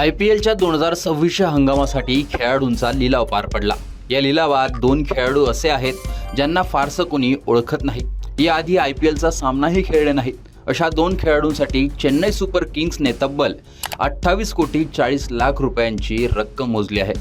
I P एलच्या दोन हजार सव्वीसच्या हंगामासाठी खेळाडूंचा लिलाव पार पडला. या लिलावात दोन खेळाडू असे आहेत ज्यांना फारसं कोणी ओळखत नाही. याआधी आय पी एलचा सामनाही खेळले नाहीत. अशा दोन खेळाडूंसाठी चेन्नई सुपर किंग्सने तब्बल अठ्ठावीस कोटी चाळीस लाख रुपयांची रक्कम मोजली आहे.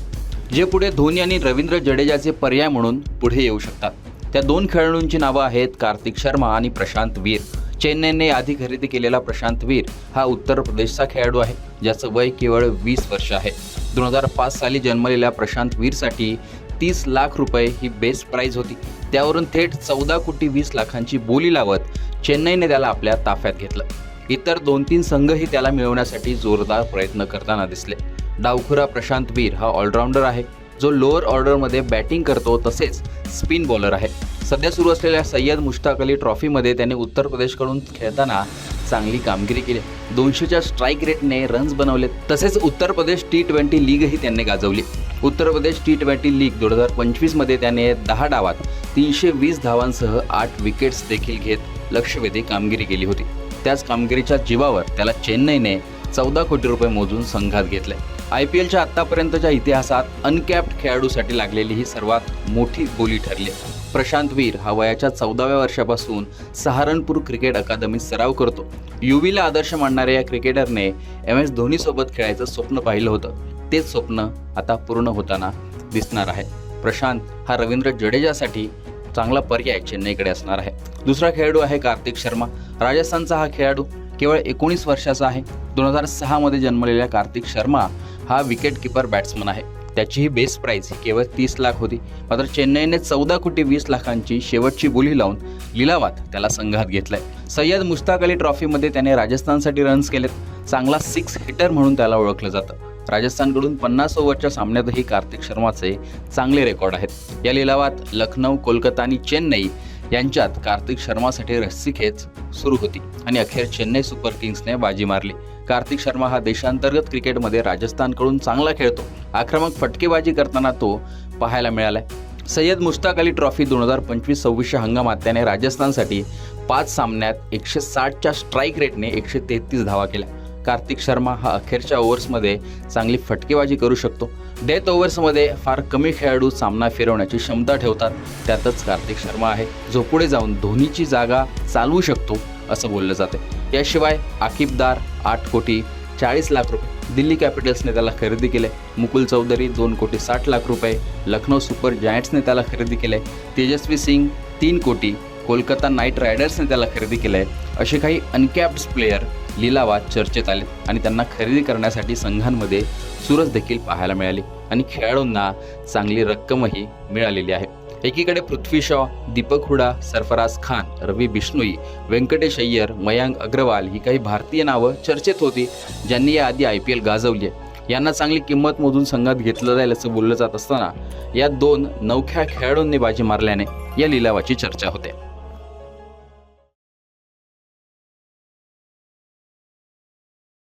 जे पुढे धोनी आणि रवींद्र जडेजाचे पर्याय म्हणून पुढे येऊ शकतात. त्या दोन खेळाडूंची नावं आहेत कार्तिक शर्मा आणि प्रशांत वीर. चेन्नईने आधी खरेदी केलेला प्रशांत वीर हा उत्तर प्रदेशचा खेळाडू आहे ज्याचं वय केवळ वीस वर्ष आहे. दोन हजार पाच साली जन्मलेल्या प्रशांत वीरसाठी तीस लाख रुपये ही बेस्ट प्राईज होती. त्यावरून थेट चौदा कोटी वीस लाखांची बोली लावत चेन्नईने त्याला आपल्या ताफ्यात घेतलं. इतर दोन तीन संघही त्याला मिळवण्यासाठी जोरदार प्रयत्न करताना दिसले. डावखुरा प्रशांत वीर हा ऑलराऊंडर आहे. जो लोअर ऑर्डरमध्ये बॅटिंग करतो तसेच स्पिन बॉलर आहे. सध्या सुरू असलेल्या सय्यद मुश्ताक अली ट्रॉफीमध्ये त्याने उत्तर प्रदेशकडून खेळताना चांगली कामगिरी केली. दोनशेच्या स्ट्राईक रेटने रन्स बनवले तसेच उत्तर प्रदेश टी ट्वेंटी लीगही त्यांनी गाजवली. Uttar Pradesh T twenty league दोन हजार पंचवीसमध्ये त्याने दहा डावात तीनशे वीस धावांसह आठ विकेट्स देखील घेत लक्षवेधी कामगिरी केली होती. त्याच कामगिरीच्या जीवावर त्याला चेन्नईने चौदा कोटी रुपये मोजून संघात घेतले. आय पी एलच्या आत्तापर्यंतच्या इतिहासात अनकॅप्ड खेळाडूसाठी लागलेली ही सर्वात मोठी बोली ठरली. प्रशांत वीर हा वयाच्या चौदाव्या वर्षापासून सहारनपूर क्रिकेट अकादमीत सराव करतो. युवीला आदर्श मानणाऱ्या या क्रिकेटरने एम एस धोनीसोबत खेळायचं स्वप्न पाहिलं होतं. तेच स्वप्न आता पूर्ण होताना दिसणार आहे. प्रशांत हा रवींद्र जडेजासाठी चांगला पर्याय चेन्नईकडे असणार आहे. दुसरा खेळाडू आहे कार्तिक शर्मा. राजस्थानचा हा खेळाडू केवळ एकोणीस वर्षाचा आहे. दोन हजार सहामध्ये जन्मलेल्या कार्तिक शर्मा हा विकेट किपर बॅट्समन आहे. त्याची ही बेस प्राईज ही केवळ तीस लाख होती. मात्र चेन्नईने चौदा कोटी वीस लाखांची शेवटची बोली लावून लिलावात त्याला संघात घेतलाय. सय्यद मुश्ताक अली ट्रॉफीमध्ये त्याने राजस्थानसाठी रन्स केलेत. चांगला सिक्स हिटर म्हणून त्याला ओळखलं जातं. राजस्थानकडून पन्नास ओव्हरच्या सामन्यातही कार्तिक शर्माचे चांगले रेकॉर्ड आहेत. या लिलावात लखनौ कोलकाता आणि चेन्नई यांच्यात कार्तिक शर्मासाठी रस्सीखेच सुरू होती आणि अखेर चेन्नई सुपर किंग्सने बाजी मारली. कार्तिक शर्मा हा देशांतर्गत क्रिकेटमध्ये राजस्थानकडून चांगला खेळतो. आक्रमक फटकेबाजी करताना तो पाहायला मिळालाय. सय्यद मुश्ताक अली ट्रॉफी दोन हजार पंचवीस सव्वीसच्या हंगामात त्याने राजस्थानसाठी पाच सामन्यात एकशे साठच्या स्ट्राईक रेटने एकशे तेहतीस धावा केल्या. कार्तिक शर्मा हा अखेरच्या ओव्हर्समध्ये चांगली फटकेबाजी करू शकतो. डेथ ओव्हर्समध्ये फार कमी खेळाडू सामना फिरवण्याची क्षमता ठेवतात. त्यातच कार्तिक शर्मा आहे जो पुढे जाऊन धोनीची जागा चालवू शकतो असं बोललं जाते. याशिवाय आकिबदार आठ कोटी चाळीस लाख रुपये दिल्ली कॅपिटल्सने त्याला खरेदी केले. मुकुल चौधरी दोन कोटी साठ लाख रुपये. लखनौ सुपर जायंट्सने त्याला खरेदी केले. तेजस्वी सिंग तीन कोटी. कोलकाता नाईट रायडर्सने त्याला खरेदी केलं. आहे असे काही अनकॅप्ड प्लेयर लिलावात चर्चेत आले आणि त्यांना खरेदी करण्यासाठी संघांमध्ये सुरस देखील पाहायला मिळाली आणि खेळाडूंना चांगली रक्कमही मिळालेली आहे. एकीकडे पृथ्वी शॉ दीपक हुडा सरफराज खान रवी बिष्णोई व्यंकटेश अय्यर मयांक अग्रवाल ही काही भारतीय नावं चर्चेत होती ज्यांनी याआधी आय पी एल गाजवली आहे. यांना चांगली किंमत मोजून संघात घेतलं जाईल असं बोललं जात असताना या दोन नवख्या खेळाडूंनी बाजी मारल्याने या लिलावाची चर्चा होते.